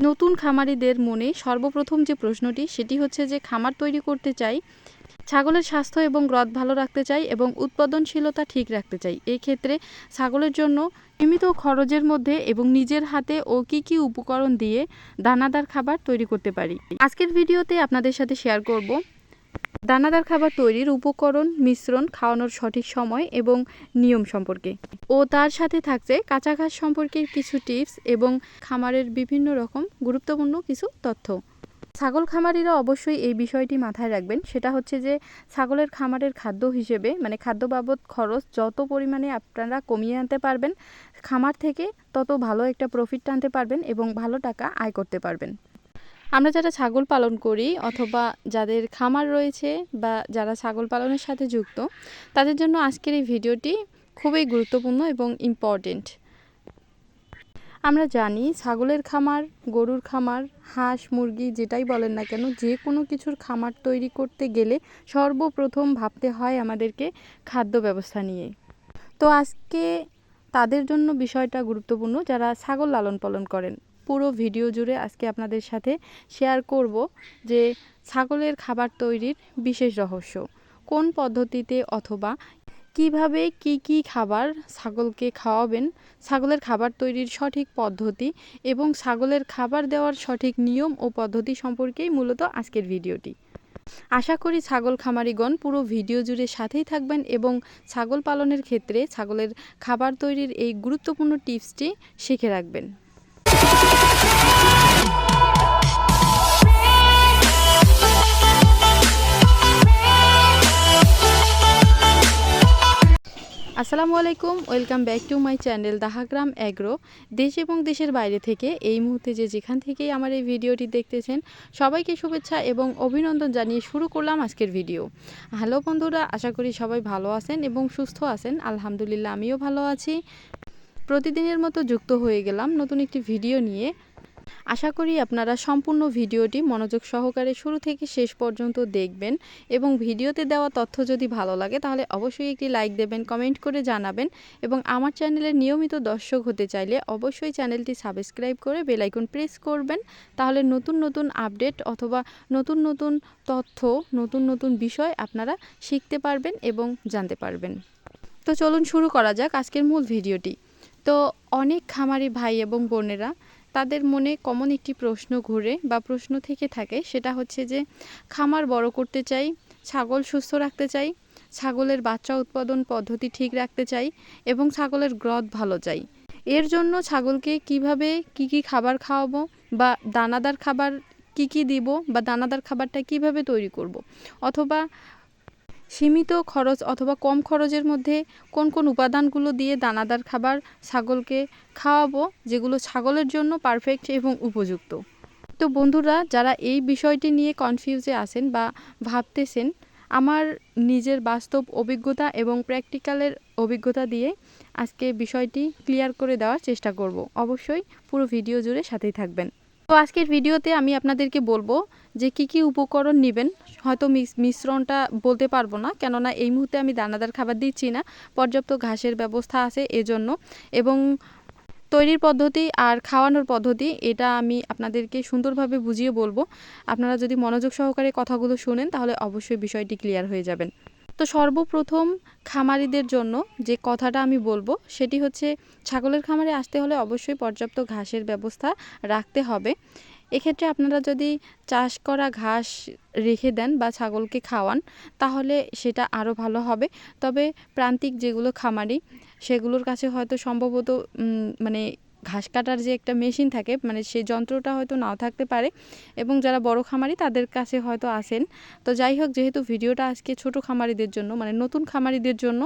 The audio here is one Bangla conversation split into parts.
নতুন খামারিদের মনে সর্বপ্রথম যে প্রশ্নটি, সেটি হচ্ছে যে খামার তৈরি করতে চাই, ছাগলের স্বাস্থ্য এবং গ্রথ ভালো রাখতে চাই এবং উৎপাদনশীলতা ঠিক রাখতে চাই। এই ক্ষেত্রে ছাগলের জন্য সীমিত খরচের মধ্যে এবং নিজের হাতে ও কি কি উপকরণ দিয়ে দানাদার খাবার তৈরি করতে পারি। আজকের ভিডিওতে আপনাদের সাথে শেয়ার করব দানাদার খাবার তৈরির উপকরণ, মিশ্রণ খাওয়ানোর সঠিক সময় এবং নিয়ম সম্পর্কে। ও তার সাথে থাকছে কাঁচা ঘাস সম্পর্কে কিছু টিপস এবং খামারের বিভিন্ন রকম গুরুত্বপূর্ণ কিছু তথ্য। ছাগল খামারিরা অবশ্যই এই বিষয়টি মাথায় রাখবেন। সেটা হচ্ছে যে, ছাগলের খামারের খাদ্য হিসেবে মানে খাদ্য বাবদ খরচ যত পরিমাণে আপনারা কমিয়ে আনতে পারবেন, খামার থেকে তত ভালো একটা প্রফিট টানতে পারবেন এবং ভালো টাকা আয় করতে পারবেন। আমরা যারা ছাগল পালন করি অথবা যাদের খামার রয়েছে বা যারা ছাগল পালনের সাথে যুক্ত, তাদের জন্য আজকের এই ভিডিওটি খুবই গুরুত্বপূর্ণ এবং ইম্পর্টেন্ট আমরা জানি ছাগলের খামার, গরুর খামার, হাঁস, মুরগি যেটাই বলেন না কেন, যে কোনো কিছুর খামার তৈরি করতে গেলে সর্বপ্রথম ভাবতে হয় আমাদেরকে খাদ্য ব্যবস্থা নিয়ে। তো আজকে তাদের জন্য বিষয়টা গুরুত্বপূর্ণ যারা ছাগল লালন পালন করেন। পুরো ভিডিও জুড়ে আজকে আপনাদের সাথে শেয়ার করব যে ছাগলের খাবার তৈরির বিশেষ রহস্য। কোন পদ্ধতিতে অথবা কীভাবে কি কি খাবার ছাগলকে খাওয়াবেন, ছাগলের খাবার তৈরির সঠিক পদ্ধতি এবং ছাগলের খাবার দেওয়ার সঠিক নিয়ম ও পদ্ধতি সম্পর্কেই মূলত আজকের ভিডিওটি। আশা করি ছাগল খামারিগণ পুরো ভিডিও জুড়ে সাথেই থাকবেন এবং ছাগল পালনের ক্ষেত্রে ছাগলের খাবার তৈরির এই গুরুত্বপূর্ণ টিপসটি শিখে রাখবেন। আসসালামু আলাইকুম, welcome back to my channel Dahagram agro. দেশ এবং দেশের বাইরে থেকে এই মুহূর্তে যে যেখান থেকেই আমার এই ভিডিওটি দেখতেছেন, সবাইকে শুভেচ্ছা এবং অভিনন্দন জানিয়ে শুরু করলাম আজকের ভিডিও। হ্যালো বন্ধুরা, আশা করি সবাই ভালো আছেন এবং সুস্থ আছেন। আলহামদুলিল্লাহ, আমিও ভালো আছি। প্রতিদিনের মতো যুক্ত হয়ে গেলাম নতুন একটি ভিডিও নিয়ে। আশা করি আপনারা সম্পূর্ণ ভিডিওটি মনোযোগ সহকারে শুরু থেকে শেষ পর্যন্ত দেখবেন এবং ভিডিওতে দেওয়া তথ্য যদি ভালো লাগে তাহলে অবশ্যই একটি লাইক দেবেন, কমেন্ট করে জানাবেন এবং আমার চ্যানেলের নিয়মিত দর্শক হতে চাইলে অবশ্যই চ্যানেলটি সাবস্ক্রাইব করে বেলাইকন প্রেস করবেন। তাহলে নতুন নতুন আপডেট অথবা নতুন নতুন তথ্য, নতুন নতুন বিষয় আপনারা শিখতে পারবেন এবং জানতে পারবেন। তো চলুন শুরু করা যাক আজকের মূল ভিডিওটি। তো অনেক খামারি ভাই এবং বোনেরা তাদের মনে কমন একটি প্রশ্ন ঘুরে বা প্রশ্ন থেকে থাকে সেটা হচ্ছে যে, খামার বড় করতে চাই, ছাগল সুস্থ রাখতে চাই, ছাগলের বাচ্চা উৎপাদন পদ্ধতি ঠিক রাখতে চাই এবং ছাগলের গ্রথ ভালো চাই এর জন্য ছাগলকে কীভাবে কি কি খাবার খাওয়াবো বা দানাদার খাবার কি কি দিব বা দানাদার খাবারটা কীভাবে তৈরি করব। অথবা সীমিত খরচ অথবা কম খরচের মধ্যে কোন কোন উপাদানগুলো দিয়ে দানাদার খাবার ছাগলকে খাওয়াবো, যেগুলো ছাগলের জন্য পারফেক্ট এবং উপযুক্ত। তো বন্ধুরা, যারা এই বিষয়টি নিয়ে কনফিউজে আছেন বা ভাবতেছেন, আমার নিজের বাস্তব অভিজ্ঞতা এবং প্র্যাকটিক্যালের অভিজ্ঞতা দিয়ে আজকে বিষয়টি ক্লিয়ার করে দেওয়ার চেষ্টা করব। অবশ্যই পুরো ভিডিও জুড়ে সাথেই থাকবেন। তো আজকের ভিডিওতে আমি আপনাদেরকে বলব যে কি কি উপকরণ নেবেন, হয়তো মিশ্রণটা বলতে পারব না, কেননা এই মুহূর্তে আমি দানাদার খাবার দিচ্ছি না, পর্যাপ্ত ঘাসের ব্যবস্থা আছে এজন্য। এবং তৈরির পদ্ধতি আর খাওয়ানোর পদ্ধতি, এটা আমি আপনাদেরকে সুন্দরভাবে বুঝিয়ে বলব। আপনারা যদি মনোযোগ সহকারে কথাগুলো শুনেন, তাহলে অবশ্যই বিষয়টি ক্লিয়ার হয়ে যাবেন। তো সর্বপ্রথম খামারিদের জন্য যে কথাটা আমি বলব, সেটি হচ্ছে ছাগলের খামারে আসতে হলে অবশ্যই পর্যাপ্ত ঘাসের ব্যবস্থা রাখতে হবে। এক্ষেত্রে আপনারা যদি চাষ করা ঘাস রেখে দেন বা ছাগলকে খাওয়ান, তাহলে সেটা আরও ভালো হবে। তবে প্রান্তিক যেগুলো খামারি, সেগুলোর কাছে হয়তো সম্ভবত মানে ঘাস কাটার যে একটা মেশিন থাকে মানে সেই যন্ত্রটা হয়তো নাও থাকতে পারে এবং যারা বড় খামারি তাদের কাছে হয়তো আসেন। তো যাই হোক, যেহেতু ভিডিওটা আজকে ছোট খামারিদের জন্য মানে নতুন খামারিদের জন্য,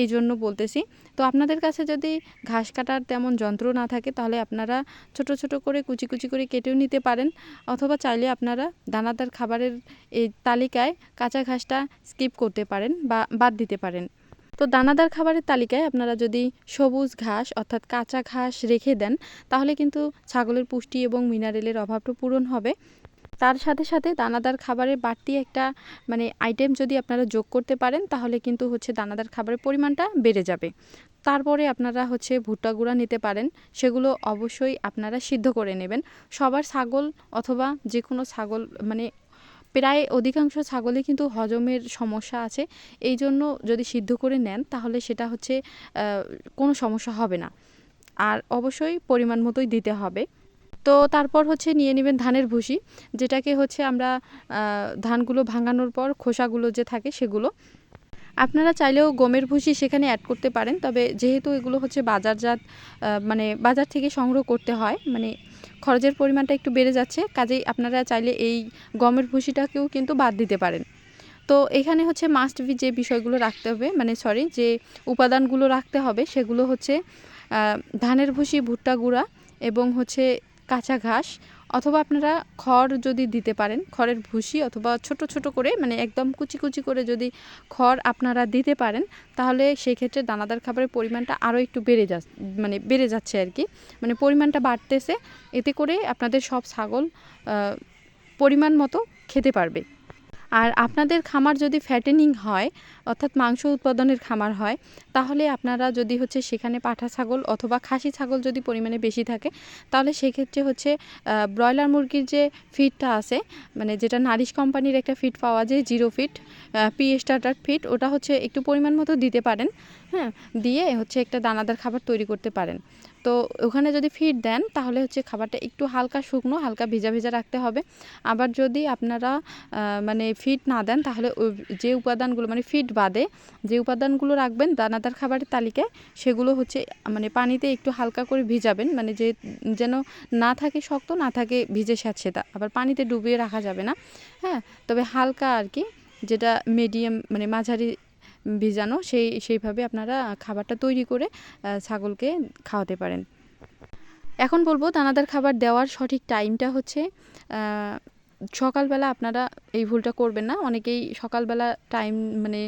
এই জন্য বলতেছি। তো আপনাদের কাছে যদি ঘাস কাটার তেমন যন্ত্র না থাকে, তাহলে আপনারা ছোট ছোট করে কুচি কুচি করে কেটেও নিতে পারেন, অথবা চাইলে আপনারা দানাদার খাবারের এই তালিকায় কাঁচা ঘাসটা স্কিপ করতে পারেন বা বাদ দিতে পারেন। তো দানাদার খাবারের তালিকায় আপনারা যদি সবুজ ঘাস অর্থাৎ কাঁচা ঘাস রেখে দেন, তাহলে কিন্তু ছাগলের পুষ্টি এবং মিনারেলের অভাবটা পূরণ হবে। তার সাথে সাথে দানাদার খাবারের বাড়তি একটা মানে আইটেম যদি আপনারা যোগ করতে পারেন, তাহলে কিন্তু হচ্ছে দানাদার খাবারের পরিমাণটা বেড়ে যাবে। তারপরে আপনারা হচ্ছে ভুট্টা গুঁড়া নিতে পারেন, সেগুলো অবশ্যই আপনারা সিদ্ধ করে নেবেন। সবার ছাগল অথবা যে কোনো ছাগল মানে প্রায় অধিকাংশ ছাগলে কিন্তু হজমের সমস্যা আছে। এই জন্য যদি সিদ্ধ করে নেন, তাহলে সেটা হচ্ছে কোনো সমস্যা হবে না। আর অবশ্যই পরিমাণ মতোই দিতে হবে। তো তারপর হচ্ছে নিয়ে নেবেন ধানের ভুসি, যেটাকে হচ্ছে আমরা ধানগুলো ভাঙানোর পর খোসাগুলো যে থাকে সেগুলো। আপনারা চাইলেও গমের ভুসি সেখানে অ্যাড করতে পারেন, তবে যেহেতু এগুলো হচ্ছে বাজারজাত মানে বাজার থেকে সংগ্রহ করতে হয় মানে খরচের পরিমাণটা একটু বেড়ে যাচ্ছে, কাজেই আপনারা চাইলে এই গমের ভুসিটাকেও কিন্তু বাদ দিতে পারেন। তো এখানে হচ্ছে মাস্ট বি যে বিষয়গুলো রাখতে হবে মানে সরি যে উপাদানগুলো রাখতে হবে, সেগুলো হচ্ছে ধানের ভুসি ভুট্টা গুঁড়া এবং হচ্ছে কাঁচা ঘাস অথবা আপনারা খড় যদি দিতে পারেন, খড়ের ভুসি অথবা ছোট ছোট করে মানে একদম কুচি কুচি করে যদি খড় আপনারা দিতে পারেন, তাহলে সেক্ষেত্রে দানাদার খাবারের পরিমাণটা আরও একটু বেড়ে যা মানে বেড়ে যাচ্ছে আর কি। মানে পরিমাণটা বাড়তেছে, এতে করে আপনাদের সব ছাগল পরিমাণ মতো খেতে পারবে। আর আপনাদের খামার যদি ফ্যাটেনিং হয়, অর্থাৎ মাংস উৎপাদনের খামার হয়, তাহলে আপনারা যদি হচ্ছে সেখানে পাঠা ছাগল অথবা খাসি ছাগল যদি পরিমাণে বেশি থাকে, তাহলে সেক্ষেত্রে হচ্ছে ব্রয়লার মুরগির যে ফিডটা আছে মানে যেটা নারিশ কোম্পানির একটা ফিড পাওয়া যায় zero fit P starter feed ওটা হচ্ছে একটু পরিমাণ মতো দিতে পারেন হ্যাঁ দিয়ে হচ্ছে একটা দানাদার খাবার তৈরি করতে পারেন। তো ওখানে যদি ফিড দেন, তাহলে হচ্ছে খাবারটা একটু হালকা শুকনো, হালকা ভেজা ভেজা রাখতে হবে। আবার যদি আপনারা মানে ফিড না দেন, তাহলে যে উপাদানগুলো মানে ফিড বাদে যে উপাদানগুলো রাখবেন, দানাদার খাবারের তালিকায়, সেগুলো হচ্ছে মানে পানিতে একটু হালকা করে ভিজাবেন। মানে যে, যেন না থাকে শক্ত, না থাকে ভিজে স্যাঁতসেতা। আবার পানিতে ডুবিয়ে রাখা যাবে না। হ্যাঁ? তবে হালকা আর কি, যেটা মিডিয়াম মানে মাঝারি ভিজানো, সেই, সেইভাবে আপনারা খাবারটা তৈরি করে ছাগলকে খাওয়াতে পারেন। এখন বলব দানাদার খাবার দেওয়ার সঠিক টাইমটা হচ্ছে সকালবেলা আপনারা এই ভুলটা করবেন না। অনেকেই সকালবেলা টাইম মানে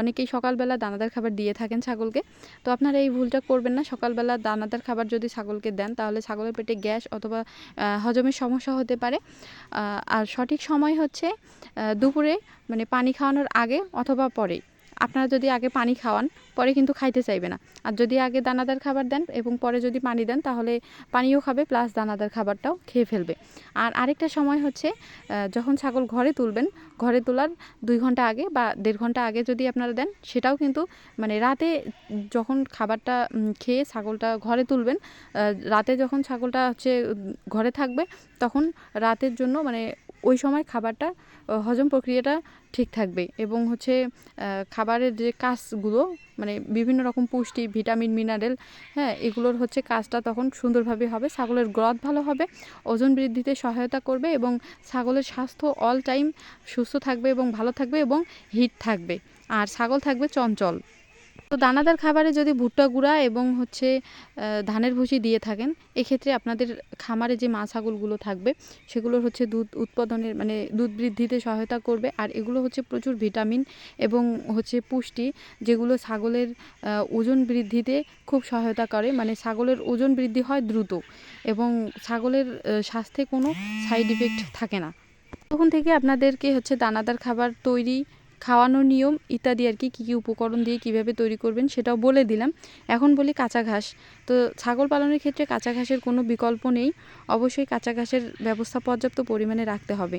অনেকেই সকালবেলা দানাদার খাবার দিয়ে থাকেন ছাগলকে। তো আপনারা এই ভুলটা করবেন না। সকালবেলা দানাদার খাবার যদি ছাগলকে দেন, তাহলে ছাগলের পেটে গ্যাস অথবা হজমের সমস্যা হতে পারে। আর সঠিক সময় হচ্ছে দুপুরে মানে পানি খাওয়ানোর আগে অথবা পরে। আপনারা যদি আগে পানি খাওয়ান, পরে কিন্তু খাইতে চাইবে না। আর যদি আগে দানাদার খাবার দেন এবং পরে যদি পানি দেন, তাহলে পানিও খাবে প্লাস দানাদার খাবারটাও খেয়ে ফেলবে। আর আরেকটা সময় হচ্ছে যখন ছাগল ঘরে তুলবেন, ঘরে তোলার দুই ঘণ্টা আগে বা দেড় ঘণ্টা আগে যদি আপনারা দেন, সেটাও কিন্তু মানে রাতে যখন খাবারটা খেয়ে ছাগলটা ঘরে তুলবেন রাতে যখন ছাগলটা হচ্ছে ঘরে থাকবে, তখন রাতের জন্য মানে ওই সময় খাবারটা হজম প্রক্রিয়াটা ঠিক থাকবে এবং হচ্ছে খাবারের যে কাজগুলো মানে বিভিন্ন রকম পুষ্টি, ভিটামিন, মিনারেল হ্যাঁ এগুলোর হচ্ছে কাজটা তখন সুন্দরভাবে হবে, ছাগলের গ্রথ ভালো হবে, ওজন বৃদ্ধিতে সহায়তা করবে এবং ছাগলের স্বাস্থ্য অল টাইম সুস্থ থাকবে এবং ভালো থাকবে এবং হিট থাকবে। আর ছাগল থাকবে চঞ্চল। তো দানাদার খাবারে যদি ভুট্টা গুঁড়া এবং হচ্ছে ধানের ভুসি দিয়ে থাকেন, এক্ষেত্রে আপনাদের খামারে যে মা ছাগলগুলো থাকবে, সেগুলোর হচ্ছে দুধ উৎপাদনের মানে দুধ বৃদ্ধিতে সহায়তা করবে। আর এগুলো হচ্ছে প্রচুর ভিটামিন এবং হচ্ছে পুষ্টি, যেগুলো ছাগলের ওজন বৃদ্ধিতে খুব সহায়তা করে। মানে ছাগলের ওজন বৃদ্ধি হয় দ্রুত এবং ছাগলের স্বাস্থ্যে কোনো সাইড ইফেক্ট থাকে না। তখন থেকে আপনাদেরকে হচ্ছে দানাদার খাবার তৈরি খাওয়ানোর নিয়ম ইত্যাদি আর কি, কী কী উপকরণ দিয়ে কীভাবে তৈরি করবেন সেটাও বলে দিলাম। এখন বলি কাঁচা ঘাস। তো ছাগল পালনের ক্ষেত্রে কাঁচা ঘাসের কোনো বিকল্প নেই। অবশ্যই কাঁচা ঘাসের ব্যবস্থা পর্যাপ্ত পরিমাণে রাখতে হবে।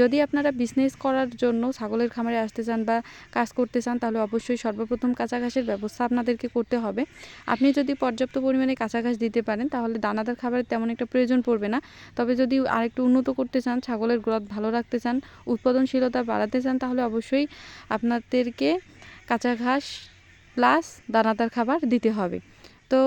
যদি আপনারা বিজনেস করার জন্য ছাগলের খামারে আসতে চান বা কাজ করতে চান, তাহলে অবশ্যই সর্বপ্রথম কাঁচা ঘাসের ব্যবস্থা আপনাদেরকে করতে হবে। আপনি যদি পর্যাপ্ত পরিমাণে কাঁচা ঘাস দিতে পারেন, তাহলে দানাদার খাবারের তেমন একটা প্রয়োজন পড়বে না। তবে যদি আরেকটু উন্নত করতে চান, ছাগলের গ্রোথ ভালো রাখতে চান, উৎপাদনশীলতা বাড়াতে চান, তাহলে অবশ্যই আপনাদেরকে কাঁচা ঘাস প্লাস দানাদার খাবার দিতে হবে। তো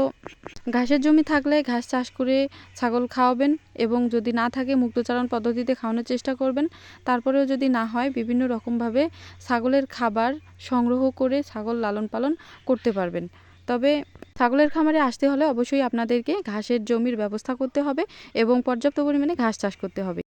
ঘাসের জমি থাকলে ঘাস চাষ করে ছাগল খাওয়াবেন এবং যদি না থাকে মুক্তচারণ পদ্ধতিতে খাওয়ানোর চেষ্টা করবেন। তারপরেও যদি না হয়, বিভিন্ন রকমভাবে ছাগলের খাবার সংগ্রহ করে ছাগল লালন পালন করতে পারবেন। তবে ছাগলের খামারে আসতে হলে অবশ্যই আপনাদেরকে ঘাসের জমির ব্যবস্থা করতে হবে এবং পর্যাপ্ত পরিমাণে ঘাস চাষ করতে হবে।